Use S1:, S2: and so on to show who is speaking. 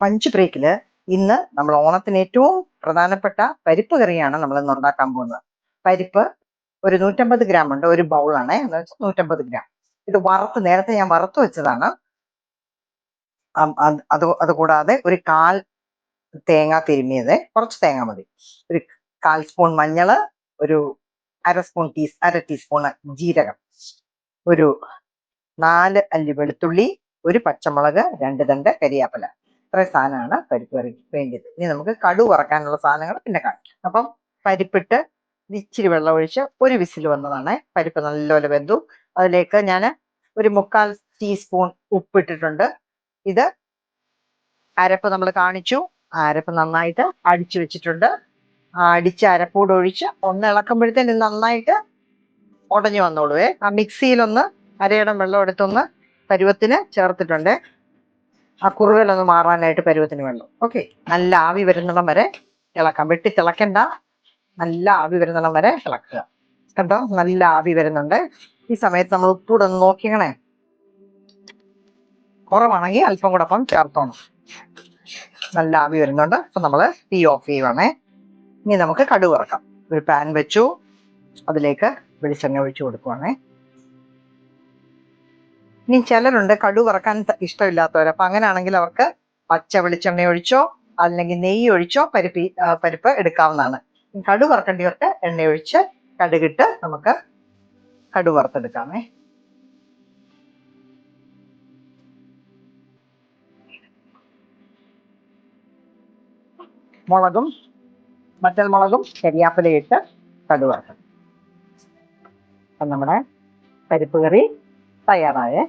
S1: Punch ബ്രേക്കിൽ ഇന്ന് നമ്മൾ ഓണത്തിന് ഏറ്റവും പ്രധാനപ്പെട്ട പരിപ്പ് കറിയാണ് നമ്മൾ ഇന്ന് ഉണ്ടാക്കാൻ പോകുന്നത്. പരിപ്പ് ഒരു നൂറ്റമ്പത് ഗ്രാം ഉണ്ട് ഒരു ബൗളാണ് എന്ന് വെച്ചാൽ നൂറ്റമ്പത് ഗ്രാം. ഇത് വറുത്ത് നേരത്തെ ഞാൻ വറുത്ത് വെച്ചതാണ്. അത് അതുകൂടാതെ ഒരു കാൽ തേങ്ങ തിരുമിയത്. കുറച്ച് തേങ്ങ മതി. ഒരു കാൽ സ്പൂൺ മഞ്ഞൾ ഒരു അര സ്പൂൺ ടീ അര ടീസ്പൂൺ ജീരകം ഒരു നാല് അല്ലി വെളുത്തുള്ളി ഒരു പച്ചമുളക് രണ്ട് തണ്ട് കരിയാപ്പല. ഇത്രയും സാധനമാണ് പരിപ്പ് കറിക്ക് വേണ്ടത് ഇനി നമുക്ക് കടു വറക്കാനുള്ള സാധനങ്ങൾ പിന്നെ കാണിക്കാം അപ്പം പരിപ്പിട്ട് ഇച്ചിരി വെള്ളം ഒഴിച്ച് ഒരു വിസിൽ വന്നതാണ്. പരിപ്പ് നല്ലപോലെ വെന്തു. അതിലേക്ക് ഞാൻ ഒരു മുക്കാൽ ടീസ്പൂൺ ഉപ്പിട്ടിട്ടുണ്ട്. ഇത് അരപ്പ് നമ്മൾ കാണിച്ചു. അരപ്പ് നന്നായിട്ട് അടിച്ചു വെച്ചിട്ടുണ്ട്. അടിച്ച അരപ്പൂടെ ഒഴിച്ച് ഒന്ന് ഇളക്കുമ്പോഴത്തേന് നന്നായിട്ട് ഉടഞ്ഞു വന്നോളൂ ആ മിക്സിയിലൊന്ന് അരയിടം വെള്ളം എടുത്തൊന്ന് പരുവത്തിന് ചേർത്തിട്ടുണ്ട്. ആ കുറുകലൊന്ന് മാറാനായിട്ട് പരുവത്തിന് വെള്ളം. ഓക്കെ നല്ല ആവി വരുന്നിടം വരെ ഇളക്കാം വെട്ടി തിളക്കണ്ട. നല്ല ആവി വരുന്നിടം വരെ ഇളക്കുക കണ്ടോ? നല്ല ആവി വരുന്നുണ്ട്. ഈ സമയത്ത് നമ്മൾ ഉപ്പൂടെ ഒന്ന് നോക്കിക്കണേ കുറവാണെങ്കിൽ അല്പം കൂടെ അപ്പം ചേർത്തോണം. നല്ല ആവി വരുന്നുണ്ട്. അപ്പൊ നമ്മൾ തീ ഓഫ് ചെയ്യുവാണേ. ഇനി നമുക്ക് കടുക് വറക്കാം. ഒരു പാൻ വെച്ചു. അതിലേക്ക് വെളിച്ചെണ്ണ ഒഴിച്ചു കൊടുക്കുവാണേ. ഇനി ചിലരുണ്ട് കടു വറക്കാൻ ഇഷ്ടമില്ലാത്തവർ അപ്പൊ അങ്ങനെയാണെങ്കിൽ അവർക്ക് പച്ച വെളിച്ചെണ്ണ ഒഴിച്ചോ അല്ലെങ്കിൽ നെയ്യ് ഒഴിച്ചോ പരിപ്പ് പരിപ്പ് എടുക്കാവുന്നതാണ്. കടു വറക്കേണ്ടവർക്ക് എണ്ണ ഒഴിച്ച് കടുകിട്ട് നമുക്ക് കടു വറുത്തെടുക്കാമേ. മുളകും മറ്റൽ മുളകും കരിയാപ്പിലയിട്ട് കടു വറുക്കണം അപ്പം നമ്മുടെ പരിപ്പ് കറി തയ്യാറായേ.